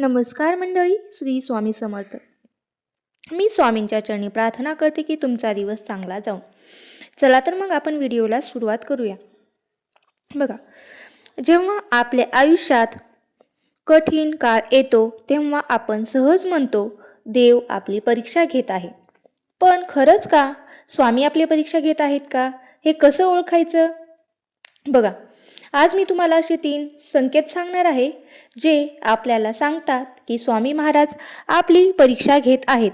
नमस्कार मंडळी श्री स्वामी समर्थ. मी स्वामींच्या चरणी प्रार्थना करते की तुमचा दिवस चांगला जाऊ चला तर मग आपण व्हिडिओला सुरुवात करूया. बघा जेव्हा आपल्या आयुष्यात कठीण काळ येतो तेव्हा आपण सहज म्हणतो देव आपली परीक्षा घेत आहे. पण खरंच का? स्वामी आपली परीक्षा घेत आहेत का? हे कसं ओळखायचं? बघा आज मी तुम्हाला असे तीन संकेत सांगणार आहे. जे आपल्याला सांगतात की स्वामी महाराज आपली परीक्षा घेत आहेत.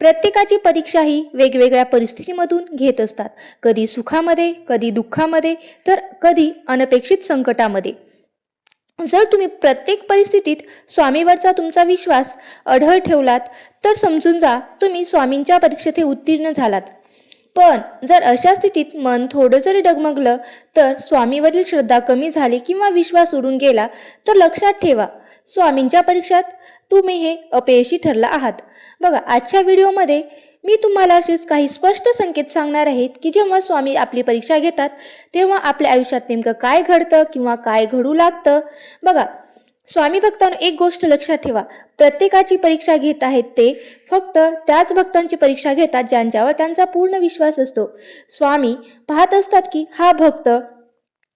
प्रत्येकाची परीक्षा ही वेगवेगळ्या परिस्थितीमधून घेत असतात. कधी सुखामध्ये कधी दुःखामध्ये तर कधी अनपेक्षित संकटामध्ये. जर तुम्ही प्रत्येक परिस्थितीत स्वामीवरचा तुमचा विश्वास अढळ ठेवलात तर समजून जा तुम्ही स्वामींच्या परीक्षेत उत्तीर्ण झालात. पण जर अशा स्थितीत मन थोडं जरी डगमगलं तर स्वामीवरील श्रद्धा कमी झाली किंवा विश्वास उडून गेला तर लक्षात ठेवा स्वामींच्या परीक्षात तुम्ही हे अपयशी ठरला आहात. बघा आजच्या व्हिडिओमध्ये मी तुम्हाला असेच काही स्पष्ट संकेत सांगणार आहेत की जेव्हा स्वामी आपली परीक्षा घेतात तेव्हा आपल्या आयुष्यात नेमकं काय घडतं किंवा काय घडू लागतं? बघा स्वामी भक्तांनो एक गोष्ट लक्षात ठेवा. प्रत्येकाची परीक्षा घेत आहेत ते फक्त त्याच भक्तांची परीक्षा घेतात ज्यांच्यावर त्यांचा पूर्ण विश्वास असतो. स्वामी पाहत असतात की हा भक्त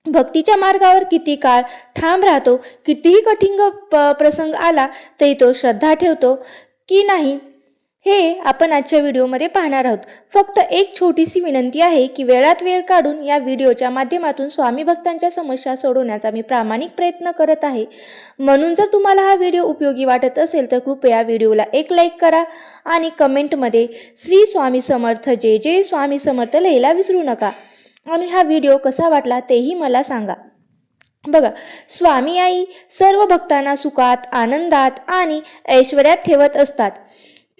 भक्तीच्या मार्गावर किती काळ ठाम राहतो कितीही कठीण प- प्रसंग आला तरी तो श्रद्धा ठेवतो की नाही हे आपण आजच्या व्हिडिओमध्ये पाहणार आहोत. फक्त एक छोटीशी विनंती आहे की वेळात वेळ काढून या व्हिडिओच्या माध्यमातून स्वामी भक्तांच्या समस्या सोडवण्याचा मी प्रामाणिक प्रयत्न करत आहे. म्हणून जर तुम्हाला हा व्हिडिओ उपयोगी वाटत असेल तर कृपया व्हिडिओला एक लाईक करा आणि कमेंटमध्ये श्री स्वामी समर्थ जय जय स्वामी समर्थ लिहायला विसरू नका. आणि हा व्हिडिओ कसा वाटला तेही मला सांगा. बघा स्वामी आई सर्व भक्तांना सुखात आनंदात आणि ऐश्वर्यात ठेवत असतात.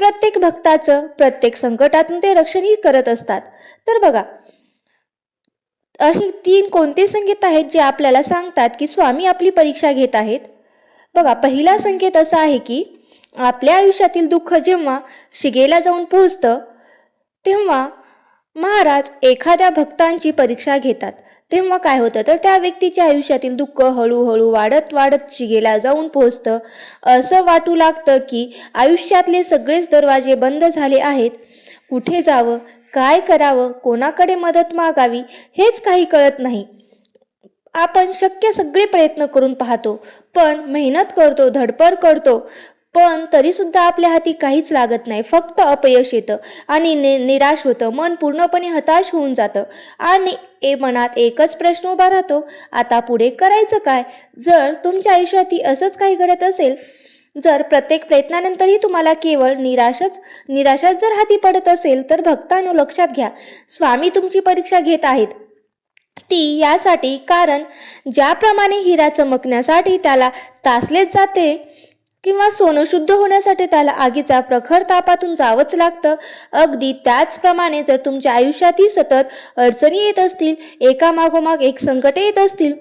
प्रत्येक भक्ताचं प्रत्येक संकटातून ते रक्षणही करत असतात. तर बघा असे तीन कोणते संकेत आहेत जे आपल्याला सांगतात की स्वामी आपली परीक्षा घेत आहेत? बघा पहिला संकेत असा आहे की आपल्या आयुष्यातील दुःख जेव्हा शिगेला जाऊन पोहोचतं तेव्हा महाराज एखाद्या भक्तांची परीक्षा घेतात. तेव्हा काय होतं? तर त्या व्यक्तीच्या आयुष्यातील दुःख हळूहळू वाढत वाढत शिगेला जाऊन पोहोचतं. असं वाटू लागतं की आयुष्यातले सगळेच दरवाजे बंद झाले आहेत. कुठे जावं? काय करावं? कोणाकडे मदत मागावी? हेच काही कळत नाही. आपण शक्य सगळे प्रयत्न करून पाहतो. पण मेहनत करतो धडपड करतो. पण तरीसुद्धा आपल्या हाती काहीच लागत नाही. फक्त अपयश येतं आणि नि निराश होतं. मन पूर्णपणे हताश होऊन जातं. आणि ए मनात एकच प्रश्न उभा राहतो. आता पुढे करायचं काय? जर तुमच्या आयुष्यातही असंच काही घडत असेल जर प्रत्येक प्रयत्नानंतरही तुम्हाला केवळ निराशच निराशाच जर हाती पडत असेल तर भक्तांनो लक्षात घ्या. स्वामी तुमची परीक्षा घेत आहेत. ती यासाठी कारण ज्याप्रमाणे हिरा चमकण्यासाठी त्याला तासलेच जाते किंवा सोनं शुद्ध होण्यासाठी त्याला आगीचा प्रखर तापातून जावंच लागतं. अगदी त्याचप्रमाणे जर तुमच्या आयुष्यातही सतत अडचणी येत असतील एका मागोमाग एक संकटे येत असतील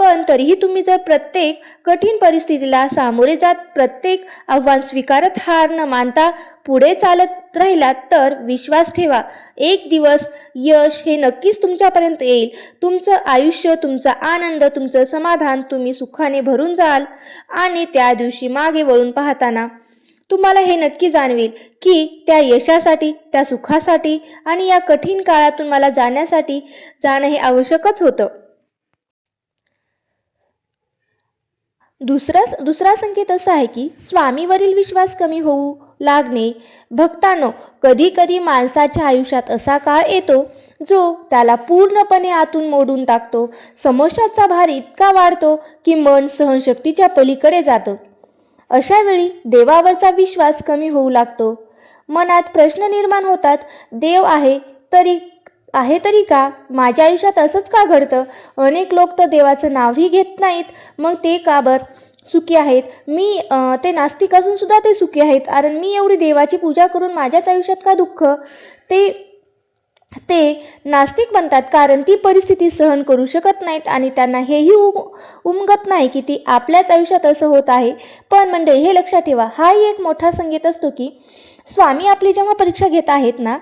पण तरीही तुम्ही जर प्रत्येक कठीण परिस्थितीला सामोरे जात प्रत्येक आव्हान स्वीकारत हार न मानता पुढे चालत राहिलात तर विश्वास ठेवा. एक दिवस यश हे नक्कीच तुमच्यापर्यंत येईल. तुमचं आयुष्य तुमचा आनंद तुमचं समाधान तुम्ही सुखाने भरून जाल आणि त्या दिवशी मागे वळून पाहताना तुम्हाला हे नक्की जाणवेल की त्या यशासाठी त्या सुखासाठी आणि या कठीण काळातून मला जाण्यासाठी जाणं हे आवश्यकच होतं. दुसरा दुसरा संकेत असा आहे की स्वामीवरील विश्वास कमी होऊ लागणे. भक्तांनो कधी कधी माणसाच्या आयुष्यात असा काळ येतो जो त्याला पूर्णपणे आतून मोडून टाकतो. समस्याचा भार इतका वाढतो की मन सहनशक्तीच्या पलीकडे जातं. अशा वेळी देवावरचा विश्वास कमी होऊ लागतो. मनात प्रश्न निर्माण होतात देव आहे तरी आहे तरी का? माझ्या आयुष्यात असंच का घडतं? अनेक लोक तर देवाचं नावही घेत नाहीत. मग ते का बर? सुखी आहेत. मी ते नास्तिक असून सुद्धा ते सुखी आहेत. कारण मी एवढी देवाची पूजा करून माझ्याच आयुष्यात का दुःख? ते ते नास्तिक बनतात कारण ती परिस्थिती सहन करू शकत नाहीत आणि त्यांना हेही उम उमगत नाही की ती आपल्याच आयुष्यात असं होत आहे. पण मंडळी हे लक्षात ठेवा. हाही एक मोठा संगीत असतो की स्वामी आपली जेव्हा परीक्षा घेत आहेत ना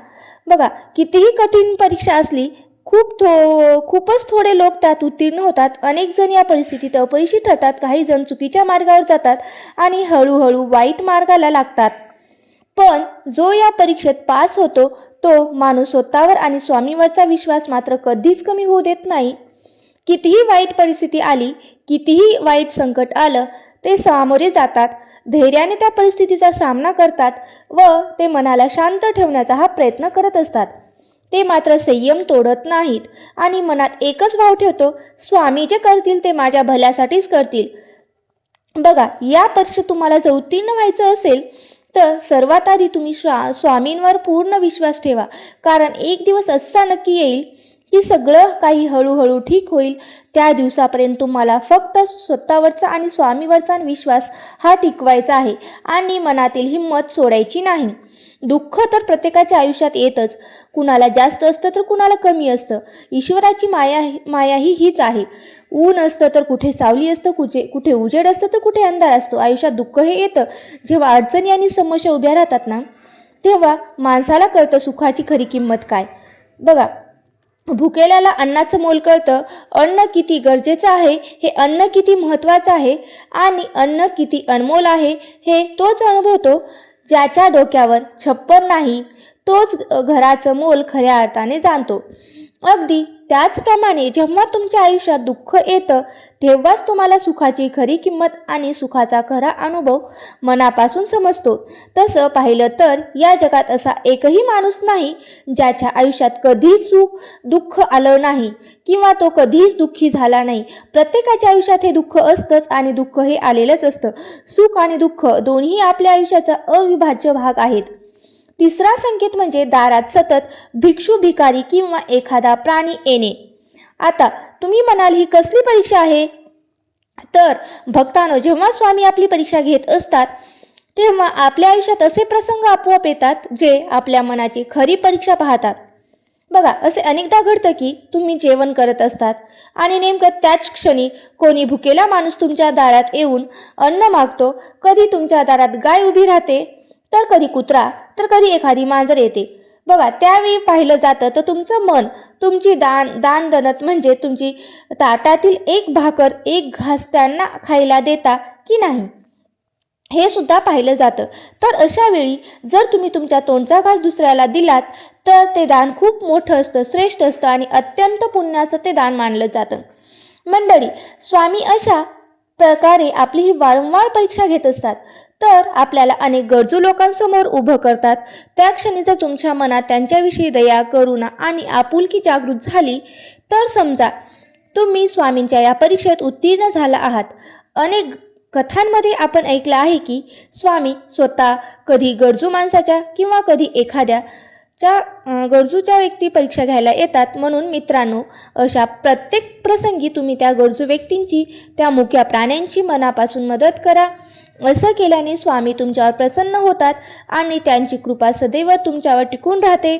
बघा कितीही कठीण परीक्षा असली खूप थो खूपच थोडे लोक त्यात उत्तीर्ण होतात. अनेक जण या परिस्थितीत अपयशी ठरतात काही जण चुकीच्या मार्गावर जातात आणि हळूहळू वाईट मार्गाला लागतात. पण जो या परीक्षेत पास होतो तो माणूस स्वतःवर आणि स्वामीवरचा विश्वास मात्र कधीच कमी होऊ देत नाही. कितीही वाईट परिस्थिती आली कितीही वाईट संकट आलं ते सामोरे जातात. धैर्याने त्या परिस्थितीचा सामना करतात व ते मनाला शांत ठेवण्याचा हा प्रयत्न करत असतात. ते मात्र संयम तोडत नाहीत आणि मनात एकच भाव ठेवतो स्वामी जे करतील ते माझ्या भल्यासाठीच करतील. बघा या परीक्षेत तुम्हाला जर उत्तीर्ण व्हायचं असेल तर सर्वात आधी तुम्ही स्वा स्वामींवर पूर्ण विश्वास ठेवा. कारण एक दिवस असा नक्की येईल की सगळं काही हळूहळू ठीक होईल. त्या दिवसापर्यंत तुम्हाला फक्त स्वतःवरचा आणि स्वामीवरचा विश्वास हा टिकवायचा आहे आणि मनातील हिंमत सोडायची नाही. दुःख तर प्रत्येकाच्या आयुष्यात येतच. कुणाला जास्त असतं तर कुणाला कमी असतं. ईश्वराची माया माया ही हीच आहे. ऊन असतं तर कुठे सावली असतं कुठे कुठे उजेड असतं तर कुठे अंधार असतो. आयुष्यात दुःख हे येतं. जेव्हा अडचणी आणि समस्या उभ्या राहतात ना तेव्हा माणसाला कळतं सुखाची खरी किंमत काय. बघा भुकेल्याला अन्नाचं मोल कळतं. अन्न किती गरजेचं आहे हे अन्न किती महत्त्वाचं आहे आणि अन्न किती अनमोल आहे हे तोच अनुभवतो. ज्याच्या डोक्यावर छप्पर नाही तोच घराचं मोल खऱ्या अर्थाने जाणतो. अगदी त्याचप्रमाणे जेव्हा तुमच्या आयुष्यात दुःख येतं तेव्हाच तुम्हाला सुखाची खरी किंमत आणि सुखाचा खरा अनुभव मनापासून समजतो. तसं पाहिलं तर या जगात असा एकही माणूस नाही ज्याच्या आयुष्यात कधीच सुख दुःख आलं नाही किंवा तो कधीच दुःखी झाला नाही. प्रत्येकाच्या आयुष्यात हे दुःख असतंच आणि दुःख हे आलेलंच असतं. सुख आणि दुःख दोन्ही आपल्या आयुष्याचा अविभाज्य भाग आहेत. तिसरा संकेत म्हणजे दारात सतत भिक्षू भिकारी किंवा एखादा प्राणी येणे. आता तुम्ही म्हणाल ही कसली परीक्षा आहे? तर भक्तानो जेव्हा स्वामी आपली परीक्षा घेत असतात तेव्हा आपल्या आयुष्यात असे प्रसंग आपोआप येतात जे आपल्या मनाची खरी परीक्षा पाहतात. बघा असे अनेकदा घडतं की तुम्ही जेवण करत असतात आणि नेमकं त्याच क्षणी कोणी भुकेला माणूस तुमच्या दारात येऊन अन्न मागतो कधी तुमच्या दारात गाय उभी राहते तर कधी कुत्रा तर कधी एखादी मांजर येते. बघा त्यावेळी पाहिलं जातं तर तुमचं मन तुमची दान दान दनत म्हणजे तुमची ताटातील एक भाकर एक घास त्यांना खायला देता की नाही? हे सुद्धा पाहिलं जातं. तर अशा वेळी जर तुम्ही तुमच्या तोंडचा घास दुसऱ्याला दिलात तर ते दान खूप मोठं असतं श्रेष्ठ असतं आणि अत्यंत पुण्याचं ते दान मानलं जातं. मंडळी स्वामी अशा प्रकारे आपली ही वारंवार परीक्षा घेत असतात. तर आपल्याला अनेक गरजू लोकांसमोर उभं करतात. त्या क्षणी जर तुमच्या मनात त्यांच्याविषयी दया करुणा आणि आपुलकी जागृत झाली तर समजा तुम्ही स्वामींच्या या परीक्षेत उत्तीर्ण झाला आहात. अनेक कथांमध्ये आपण ऐकलं आहे की स्वामी स्वतः कधी गरजू माणसाच्या किंवा कधी एखाद्या च्या गरजूच्या व्यक्ती परीक्षा घ्यायला येतात. म्हणून मित्रांनो अशा प्रत्येक प्रसंगी तुम्ही त्या गरजू व्यक्तींची त्या मुख्या प्राण्यांची मनापासून मदत करा. असं केल्याने स्वामी तुमच्यावर प्रसन्न होतात आणि त्यांची कृपा सदैव तुमच्यावर टिकून राहते.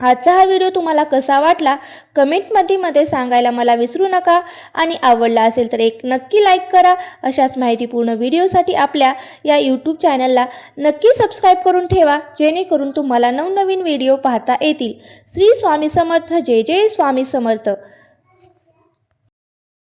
आजचा हा व्हिडिओ तुम्हाला कसा वाटला? कमेंटमध्ये मध्ये सांगायला मला विसरू नका. आणि आवडला असेल तर एक नक्की लाईक करा. अशाच माहितीपूर्ण व्हिडिओसाठी आपल्या या यूट्यूब चॅनलला नक्की सबस्क्राईब करून ठेवा जेणेकरून तुम्हाला नवनवीन व्हिडिओ पाहता येतील. श्री स्वामी समर्थ. जय जय स्वामी समर्थ.